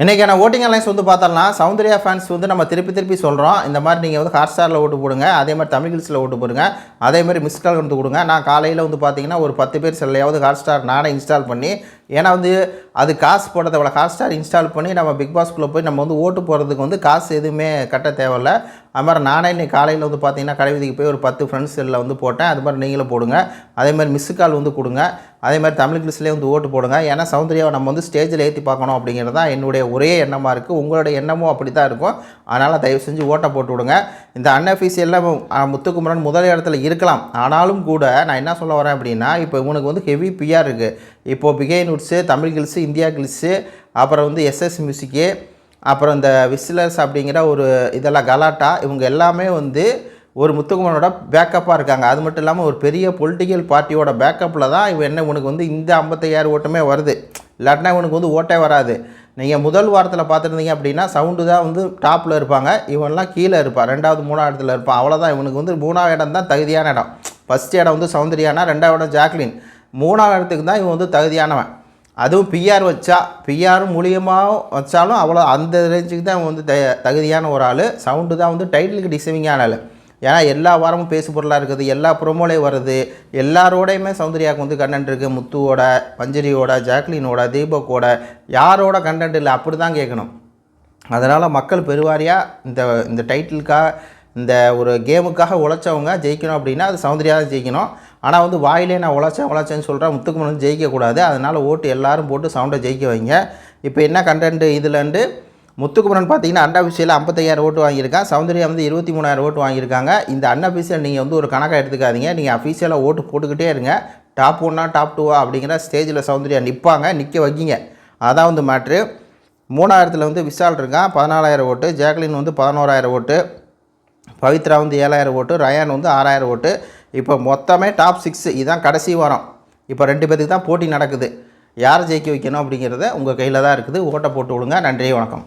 இன்றைக்கான voting alliance வந்து பார்த்தோம்னா சௌந்தர்யா ஃபேன்ஸ் வந்து நம்ம திருப்பி திருப்பி சொல்கிறோம் இந்த மாதிரி நீங்கள் வந்து ஹாட் ஸ்டாரில் ஓட்டு போடுங்க. அதே மாதிரி தமிழ் ஹில்ஸில் ஓட்டு போடுங்க. அதே மாதிரி மிஸ் கால் வந்து கொடுங்க. நான் காலையில் வந்து பார்த்தீங்கன்னா ஒரு பத்து பேர் செல்லையாவது ஹாட் ஸ்டார் நானே இன்ஸ்டால் பண்ணி ஏன்னா வந்து அது காசு போட விட ஹாட்ஸ்டார் இன்ஸ்டால் பண்ணி நம்ம பிக் பாஸ்க்குள்ளே போய் நம்ம வந்து ஓட்டு போடுறதுக்கு வந்து காசு எதுவுமே கட்ட தேவையில்ல. அது மாதிரி நானே இன்னைக்கு காலையில் வந்து பார்த்தீங்கன்னா கடைவீதிக்கு போய் ஒரு பத்து ஃப்ரெண்ட்ஸ் செல்லில் வந்து போட்டேன். அது மாதிரி நீங்களும் போடுங்க. அதே மாதிரி மிஸ்ஸு கால் வந்து கொடுங்க. அதே மாதிரி தமிழ் கிளிஸ்லேயே வந்து ஓட்டு போடுங்க. ஏன்னா சௌந்தர்யாவை நம்ம வந்து ஸ்டேஜில் ஏற்றி பார்க்கணும் அப்படிங்கிறது தான் என்னுடைய ஒரே எண்ணமாக இருக்குது உங்களுடைய எண்ணமும் அப்படி தான் இருக்கும். அதனால் தயவு செஞ்சு ஓட்டை போட்டு விடுங்க. இந்த அன்அஃபீஷியலில் முத்துக்குமரன் முதல் இடத்துல இருக்கலாம். ஆனாலும் கூட நான் என்ன சொல்ல வரேன் அப்படின்னா இப்போ இவனுக்கு வந்து ஹெவி பிஆர் இருக்குது இப்போது பிகே நுட்ஸு தமிழ் கில்ஸு இந்தியா கில்ஸு அப்புறம் வந்து எஸ்எஸ் மியூசிக்கு அப்புறம் இந்த விசிலர்ஸ் அப்படிங்கிற ஒரு இதெல்லாம் கலாட்டா இவங்க எல்லாமே வந்து ஒரு முத்துக்குமரனோட பேக்கப்பாக இருக்காங்க. அது மட்டும் இல்லாமல் ஒரு பெரிய பொலிட்டிக்கல் பார்ட்டியோட பேக்கப்பில் தான் இவன் என்ன உனக்கு வந்து இந்த ஐம்பத்தையாயிரம் ஓட்டமே வருது. இல்லாட்டினா இவனுக்கு வந்து ஓட்டே வராது. நீங்கள் முதல் வாரத்தில் பார்த்துருந்தீங்க அப்படின்னா சவுண்டு தான் வந்து டாப்பில் இருப்பாங்க. இவன்லாம் கீழே இருப்பான் ரெண்டாவது மூணாவது இடத்துல இருப்பான் அவ்வளோதான் இவனுக்கு வந்து மூணாவது இடம் தான் தகுதியான இடம். ஃபஸ்ட் இடம் வந்து சௌந்தர்யானா ரெண்டாவது இடம் ஜாக்லின். மூணாவது இடத்துக்கு தான் இவன் வந்து தகுதியானவன். அதுவும் பிஆர் வச்சா பிஆர் மூலியமாக வச்சாலும் அவ்வளோ அந்த ரேஞ்சுக்கு தான் இவன் வந்து த தகுதியான ஒரு ஆள். சவுண்டு தான் வந்து டைட்டிலுக்கு டிசைவிங்கான ஆள். ஏன்னா எல்லா வாரமும் பேசு பொருளாக இருக்குது எல்லா ப்ரொமோலையும் வருது. எல்லாரோடையுமே சௌந்தர்யாவுக்கு வந்து கண்டென்ட் இருக்குது முத்துவோட பஞ்சரியோட ஜாக்லினோட தீபக்கோட. யாரோட கண்டென்ட் இல்லை அப்படி தான் கேட்கணும். அதனால் மக்கள் பெருவாரியாக இந்த இந்த டைட்டிலுக்காக இந்த ஒரு கேமுக்காக உழைச்சவங்க ஜெயிக்கணும் அப்படின்னா அது சௌந்தர்யா தான் ஜெயிக்கணும். ஆனால் வந்து வாயிலே நான் உழைச்சேன் உழைச்சேன்னு சொல்கிறேன் முத்துக்குமணம் வந்து ஜெயிக்கக்கூடாது அதனால் ஓட்டு எல்லாரும் போட்டு சவுண்டை ஜெயிக்க வைங்க. இப்போ என்ன கண்டென்ட் இதுலண்டு முத்துக்குமரன் பார்த்தீங்கன்னா அன்அஃபிஷியலில் ஐம்பத்தையாயிரம் ஓட்டு வாங்கியிருக்கான். சௌந்தர்யா வந்து இருபத்தி மூணாயிரம் ஓட்டு வாங்கியிருக்காங்க. இந்த அன்அஃபிஷியல் நீங்கள் வந்து ஒரு கணக்காக எடுத்துக்காதீங்க. நீங்கள் அஃபீஷியலாக ஓட்டு போட்டுக்கிட்டே இருங்க. டாப் ஒன்னா டாப் டூவா அப்படிங்கிற ஸ்டேஜில் சௌந்தர்யா நிற்பாங்க நிற்க வைக்கிங்க. அதான் வந்து மேட்ரு மூணாயிரத்தில் வந்து விஷால் இருக்கான் பதினாலாயிரம் ஓட்டு. ஜாக்லின் வந்து பதினோராயிரம் ஓட்டு. பவித்ரா வந்து ஏழாயிரம் ஓட்டு ரயான் வந்து ஆறாயிரம் ஓட்டு. இப்போ மொத்தமே டாப் சிக்ஸு இதுதான் கடைசி வாரம். இப்போ ரெண்டு பேருக்கு தான் போட்டி நடக்குது. யார் ஜெயிக்க வைக்கணும் அப்படிங்கிறத உங்கள் கையில் தான் இருக்குது. ஓட்டை போட்டு விடுங்க. நன்றி வணக்கம்.